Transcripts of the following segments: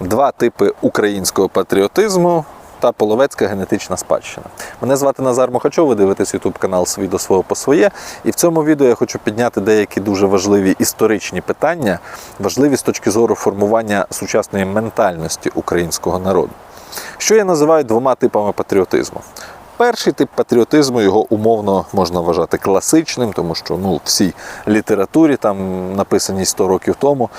два типи українського патріотизму та половецька генетична спадщина. Мене звати Назар Мохачов, ви дивитесь YouTube канал «Свій до свого по своє. І в цьому відео я хочу підняти деякі дуже важливі історичні питання, важливі з точки зору формування сучасної ментальності українського народу. Що я називаю двома типами патріотизму? Перший тип патріотизму його умовно можна вважати класичним, тому що ну, всій літературі, там написаній 100 років тому,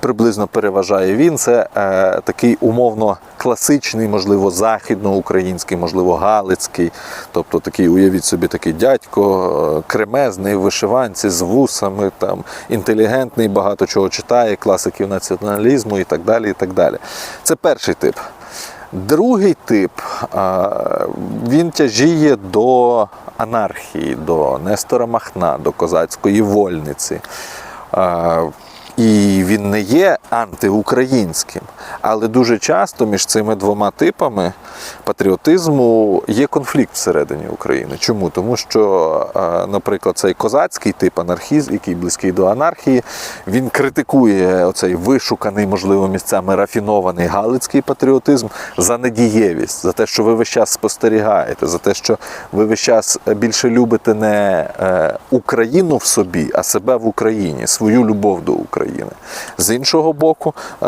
приблизно переважає він. Це е, такий умовно класичний, можливо, західноукраїнський, можливо, галицький. Тобто такий, уявіть собі, такий дядько, е, кремезний, вишиванці з вусами, там, інтелігентний, багато чого читає, класиків націоналізму і так далі. і так далі. Це перший тип. Другий тип а, він тяжіє до анархії, до Нестора Махна, до козацької вольниці. І він не є антиукраїнським, але дуже часто між цими двома типами патріотизму є конфлікт всередині України. Чому? Тому що, наприклад, цей козацький тип анархізм, який близький до анархії, він критикує оцей вишуканий, можливо, місцями рафінований галицький патріотизм за недієвість, за те, що ви весь час спостерігаєте, за те, що ви весь час більше любите не е, Україну в собі, а себе в Україні, свою любов до України. З іншого боку, е,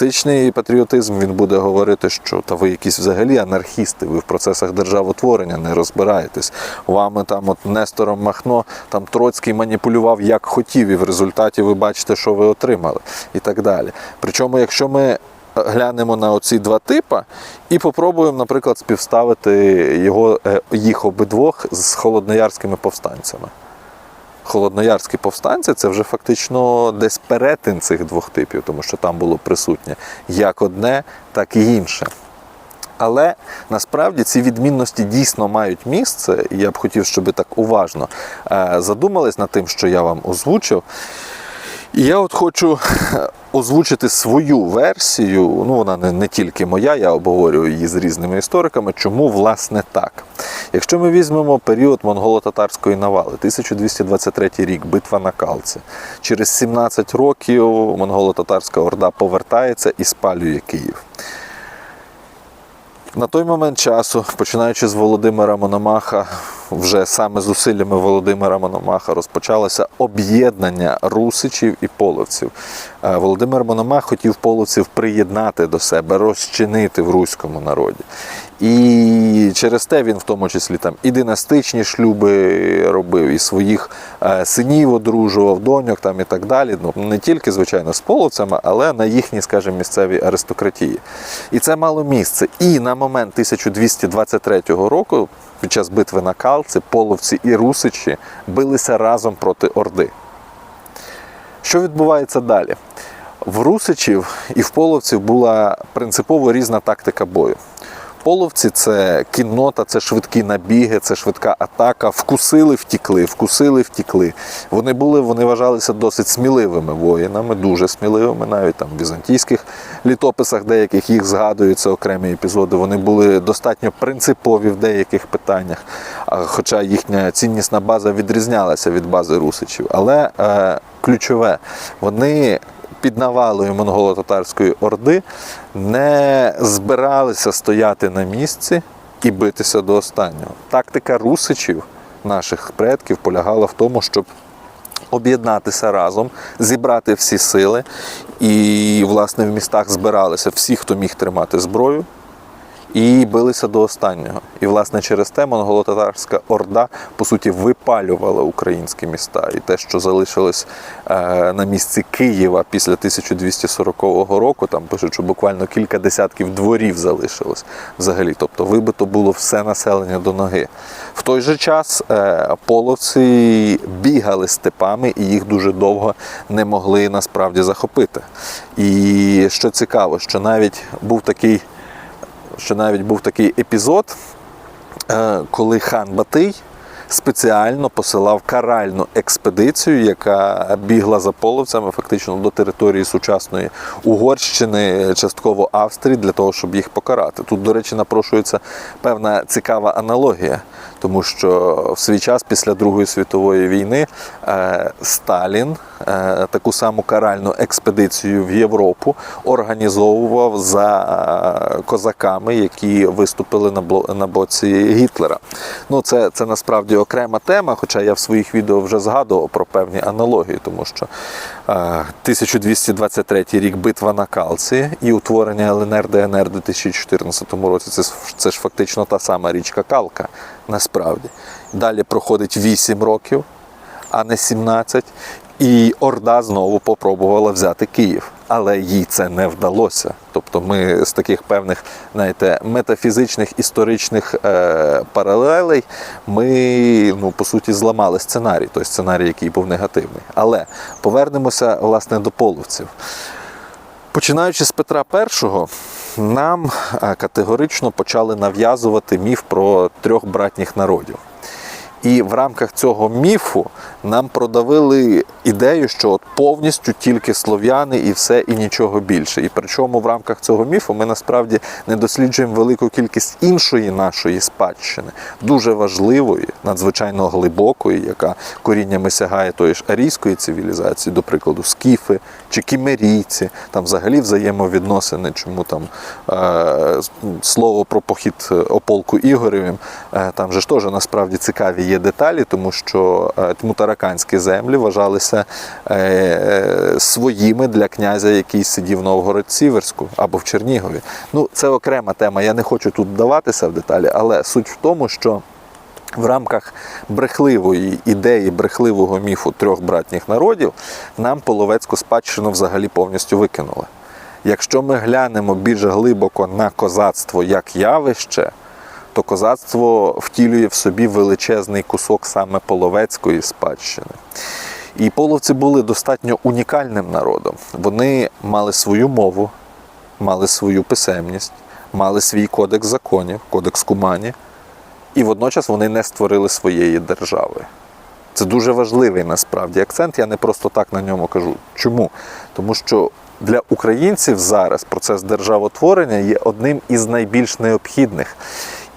класичний патріотизм він буде говорити, що та ви якісь взагалі анархісти, ви в процесах державотворення не розбираєтесь. Вами там от Нестором Махно, там Троцький маніпулював як хотів, і в результаті ви бачите, що ви отримали, і так далі. Причому, якщо ми глянемо на оці два типи і попробуємо, наприклад, співставити його, е, їх обидвох з холодноярськими повстанцями. Холодноярські повстанці це вже фактично десь перетин цих двох типів, тому що там було присутнє як одне, так і інше. Але насправді ці відмінності дійсно мають місце, і я б хотів, щоб ви так уважно е, задумались над тим, що я вам озвучив. Я от хочу е, озвучити свою версію. Ну, вона не, не тільки моя, я обговорюю її з різними істориками. Чому власне так? Якщо ми візьмемо період монголо-татарської навали, 1223 рік, битва на Калці. Через 17 років монголо-татарська орда повертається і спалює Київ. На той момент часу, починаючи з Володимира Мономаха, вже саме зусиллями Володимира Мономаха розпочалося об'єднання русичів і половців. Е, Володимир Мономах хотів половців приєднати до себе, розчинити в руському народі. І через те він в тому числі там і династичні шлюби робив, і своїх е, синів одружував, доньок там і так далі. Ну не тільки, звичайно, з половцями, але на їхній, скажімо, місцевій аристократії. І це мало місце. І на момент 1223 року, під час битви на Калці, половці і русичі билися разом проти Орди. Що відбувається далі? В Русичів і в половців була принципово різна тактика бою. Половці це кіннота, це швидкі набіги, це швидка атака. Вкусили, втікли, вкусили, втікли. Вони були, вони вважалися досить сміливими воїнами, дуже сміливими. Навіть там в візантійських літописах деяких їх згадуються окремі епізоди. Вони були достатньо принципові в деяких питаннях, хоча їхня ціннісна база відрізнялася від бази русичів. Але е, ключове, вони під навалою монголо-татарської орди не збиралися стояти на місці і битися до останнього. Тактика русичів, наших предків, полягала в тому, щоб об'єднатися разом, зібрати всі сили, і, власне, в містах збиралися всі, хто міг тримати зброю. І билися до останнього. І, власне, через те монголо-татарська орда, по суті, випалювала українські міста. І те, що залишилось е, на місці Києва після 1240 року, там пишуть, що буквально кілька десятків дворів залишилось взагалі. Тобто вибито було все населення до ноги. В той же час е, половці бігали степами і їх дуже довго не могли насправді захопити. І що цікаво, що навіть був такий що навіть був такий епізод, е, коли хан Батий спеціально посилав каральну експедицію, яка бігла за половцями фактично до території сучасної Угорщини, частково Австрії, для того, щоб їх покарати. Тут, до речі, напрошується певна цікава аналогія. Тому що в свій час після Другої світової війни е, Сталін е, таку саму каральну експедицію в Європу організовував за е, козаками, які виступили на, боці Гітлера. Ну, це, це насправді окрема тема, хоча я в своїх відео вже згадував про певні аналогії, тому що е, 1223 рік битва на Калці і утворення ЛНР ДНР у 2014 році це, це ж фактично та сама річка Калка, насправді. Далі проходить 8 років, а не 17. І Орда знову попробувала взяти Київ, але їй це не вдалося. Тобто ми з таких певних знаєте, метафізичних історичних е, паралелей ми ну, по суті зламали сценарій, той сценарій, який був негативний. Але повернемося власне до половців. Починаючи з Петра І, нам е, категорично почали нав'язувати міф про трьох братніх народів. І в рамках цього міфу нам продавили ідею, що от повністю тільки слов'яни і все, і нічого більше. І причому в рамках цього міфу ми насправді не досліджуємо велику кількість іншої нашої спадщини, дуже важливої, надзвичайно глибокої, яка коріннями сягає тої ж арійської цивілізації, до прикладу, скіфи чи кімерійці, там взагалі взаємовідносини, чому там е, слово про похід е, о полку Ігоревим, е, там же ж теж насправді цікаві є деталі, тому що е, мутараканські землі вважалися е, е, своїми для князя, який сидів в Новгород-Сіверську або в Чернігові. Ну, це окрема тема. Я не хочу тут вдаватися в деталі, але суть в тому, що в рамках брехливої ідеї, брехливого міфу трьох братніх народів нам половецьку спадщину взагалі повністю викинули. Якщо ми глянемо більш глибоко на козацтво як явище, то козацтво втілює в собі величезний кусок саме половецької спадщини. І половці були достатньо унікальним народом. Вони мали свою мову, мали свою писемність, мали свій кодекс законів, кодекс Кумані, і водночас вони не створили своєї держави. Це дуже важливий насправді акцент. Я не просто так на ньому кажу. Чому? Тому що для українців зараз процес державотворення є одним із найбільш необхідних.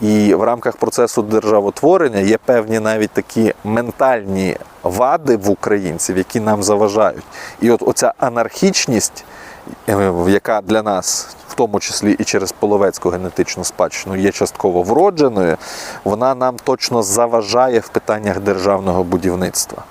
І в рамках процесу державотворення є певні навіть такі ментальні вади в українців, які нам заважають. І от оця анархічність, е, яка для нас, в тому числі і через половецьку генетичну спадщину, є частково вродженою, вона нам точно заважає в питаннях державного будівництва.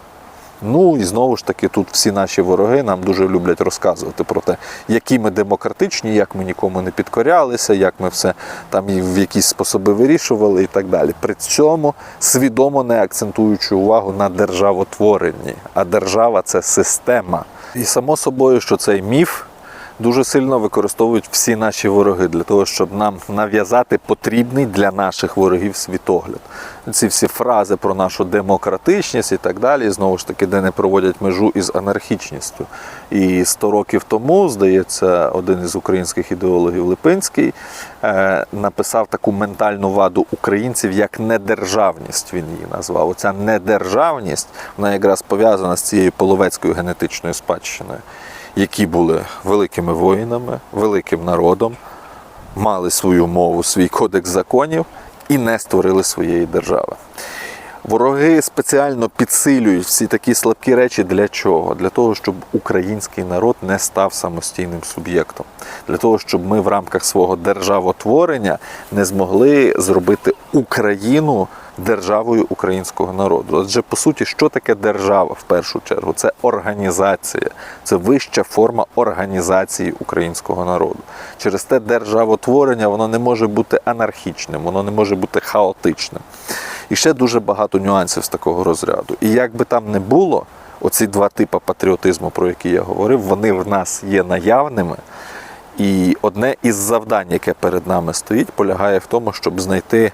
Ну і знову ж таки, тут всі наші вороги нам дуже люблять розказувати про те, які ми демократичні, як ми нікому не підкорялися, як ми все там і в якісь способи вирішували і так далі. При цьому свідомо не акцентуючи увагу на державотворенні. А держава це система. І само собою, що цей міф дуже сильно використовують всі наші вороги для того, щоб нам нав'язати потрібний для наших ворогів світогляд. Ці всі фрази про нашу демократичність і так далі, знову ж таки, де не проводять межу із анархічністю. І 100 років тому, здається, один із українських ідеологів Липинський е, написав таку ментальну ваду українців як недержавність. Він її назвав. Оця недержавність вона якраз пов'язана з цією половецькою генетичною спадщиною які були великими воїнами, великим народом, мали свою мову, свій кодекс законів і не створили своєї держави. Вороги спеціально підсилюють всі такі слабкі речі для чого? Для того, щоб український народ не став самостійним суб'єктом, для того, щоб ми в рамках свого державотворення не змогли зробити Україну державою українського народу. Адже по суті, що таке держава в першу чергу? Це організація, це вища форма організації українського народу. Через те державотворення воно не може бути анархічним, воно не може бути хаотичним. І ще дуже багато нюансів з такого розряду. І як би там не було, оці два типи патріотизму, про які я говорив, вони в нас є наявними. І одне із завдань, яке перед нами стоїть, полягає в тому, щоб знайти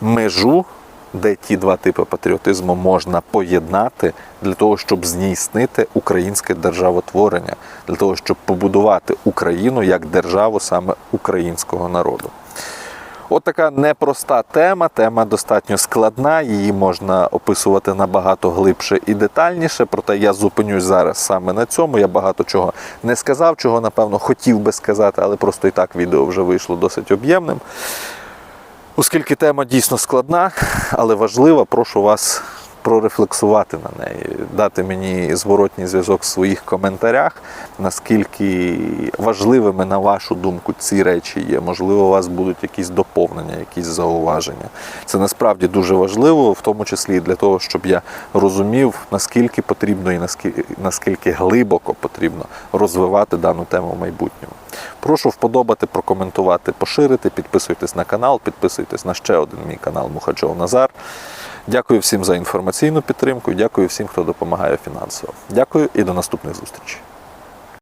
межу, де ті два типи патріотизму можна поєднати для того, щоб здійснити українське державотворення, для того, щоб побудувати Україну як державу саме українського народу. От така непроста тема, тема достатньо складна, її можна описувати набагато глибше і детальніше, проте я зупинюсь зараз саме на цьому. Я багато чого не сказав, чого, напевно, хотів би сказати, але просто і так відео вже вийшло досить об'ємним. Оскільки тема дійсно складна, але важлива, прошу вас прорефлексувати на неї, дати мені зворотній зв'язок в своїх коментарях, наскільки важливими, на вашу думку, ці речі є. Можливо, у вас будуть якісь доповнення, якісь зауваження. Це насправді дуже важливо, в тому числі для того, щоб я розумів, наскільки потрібно і наскільки, наскільки глибоко потрібно розвивати дану тему в майбутньому. Прошу вподобати, прокоментувати, поширити, підписуйтесь на канал, підписуйтесь на ще один мій канал Мухачов Назар. Дякую всім за інформаційну підтримку. Дякую всім, хто допомагає фінансово. Дякую і до наступних зустрічей.